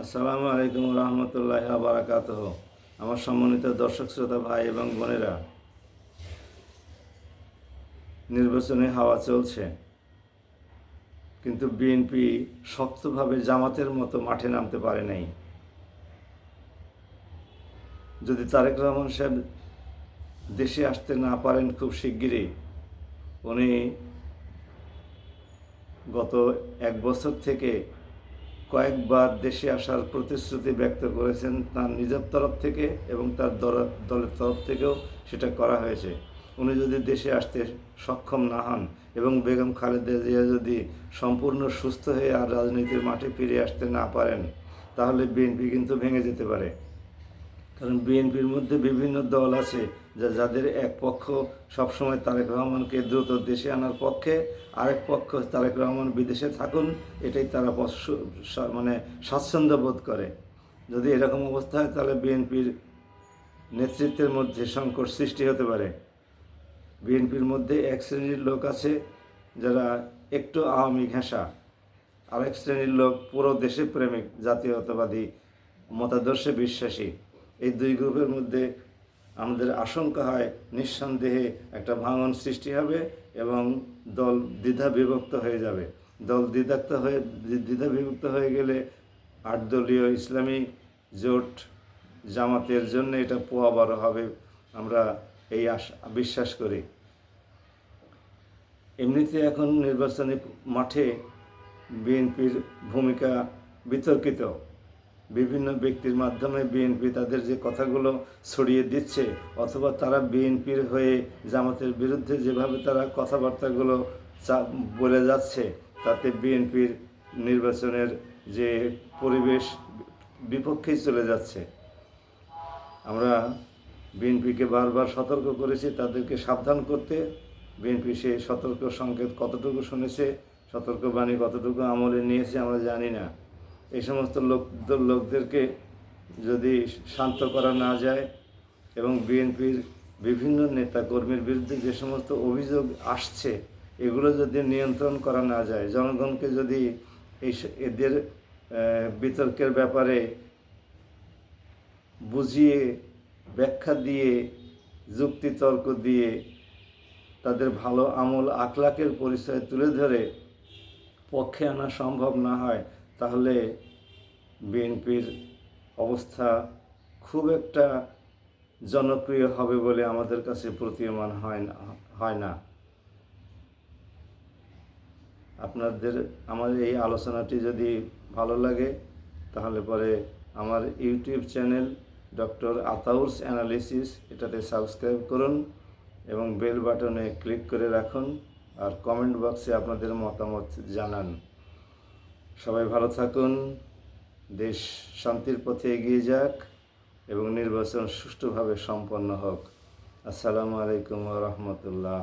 আসসালামু আলাইকুম রহমতুল্লাহ বারাকাত আমার সম্মানিত দর্শক, শ্রোতা, ভাই এবং বোনেরা, নির্বাচনে হাওয়া চলছে। কিন্তু বিএনপি শক্তভাবে জামাতের মতো মাঠে নামতে পারে নাই। যদি তারেক রহমান সাহেব দেশে আসতে না পারেন খুব শিগগিরই। উনি গত এক বছর থেকে কয়েকবার দেশে আসার প্রতিশ্রুতি ব্যক্ত করেছেন তার নিজের তরফ থেকে এবং তার দল- দলের তরফ থেকেও সেটা করা হয়েছে। উনি যদি দেশে আসতে সক্ষম না হন এবং বেগম খালেদা জিয়া যদি সম্পূর্ণ সুস্থ হয়ে আর রাজনীতির মাঠে ফিরে আসতে না পারেন, তাহলে বিএনপি কিন্তু ভেঙে যেতে পারে। কারণ বিএনপির মধ্যে বিভিন্ন দল আছে যা যাদের এক পক্ষ সবসময় তারেক রহমানকে দ্রুত দেশে আনার পক্ষে, আরেক পক্ষ তারেক রহমান বিদেশে থাকুন, এটাই তারা মানে স্বাচ্ছন্দ্য বোধ করে। যদি এরকম অবস্থা হয়, তাহলে বিএনপির নেতৃত্বের মধ্যে সংকট সৃষ্টি হতে পারে। বিএনপির মধ্যে এক শ্রেণির লোক আছে যারা একটু আওয়ামী ঘেঁষা। আরেক শ্রেণির লোক পুরো দেশে প্রেমিক, জাতীয়তাবাদী, মতাদর্শে বিশ্বাসী। এই দুই গ্রুপের মধ্যে আমাদের আশঙ্কা হয়, নিঃসন্দেহে একটা ভাঙন সৃষ্টি হবে এবং দল দ্বিধা বিভক্ত হয়ে যাবে। দল দ্বিধাক্ত হয়ে দ্বিধা বিভক্ত হয়ে গেলে আট দলীয় ইসলামী জোট জামাতের জন্য এটা পোয়া বড় হবে, আমরা এই আশা, বিশ্বাস করি। এমনিতে এখন নির্বাচনী মাঠে বিএনপির ভূমিকা বিতর্কিত। বিভিন্ন ব্যক্তির মাধ্যমে বিএনপি তাদের যে কথাগুলো ছড়িয়ে দিচ্ছে, অথবা তারা বিএনপির হয়ে জামাতের বিরুদ্ধে যেভাবে তারা কথাবার্তাগুলো বলে যাচ্ছে, তাতে বিএনপির নির্বাচনের যে পরিবেশ বিপক্ষেই চলে যাচ্ছে। আমরা বিএনপিকে বারবার সতর্ক করেছি তাদেরকে সাবধান করতে। বিএনপি সেই সতর্ক সংকেত কতটুকু শুনেছে, সতর্কবাণী কতটুকু আমলে নিয়েছে আমরা জানি না। এই সমস্ত লোক লোকদেরকে যদি শান্ত করা না যায় এবং বিএনপির বিভিন্ন নেতা কর্মীর বিরুদ্ধে যে সমস্ত অভিযোগ আসছে, এগুলো যদি নিয়ন্ত্রণ করা না যায়, জনগণকে যদি এই এদের বিতর্কের ব্যাপারে বুঝিয়ে, ব্যাখ্যা দিয়ে যুক্তি তর্ক দিয়ে তাদের ভালো আমল আখলাকের পরিচয় তুলে ধরে পক্ষে আনা সম্ভব না হয় তাহলে বিএনপির অবস্থা খুব একটা জনপ্রিয় হবে বলে আমাদের কাছে প্রতীয়মান হয় না হয় না। আপনাদের, আমার এই আলোচনাটি যদি ভালো লাগে, তাহলে পরে আমার YouTube channel doctor Ataur's analysis এটাতে সাবস্ক্রাইব করুন এবং বেল বাটনে ক্লিক করে রাখুন আর কমেন্ট বক্সে আপনাদের মতামত জানান। সবাই ভালো থাকুন, দেশ শান্তির পথে এগিয়ে যাক এবং নির্বাচন সুষ্ঠুভাবে সম্পন্ন হোক। আসসালামু আলাইকুম রহমতুল্লাহ।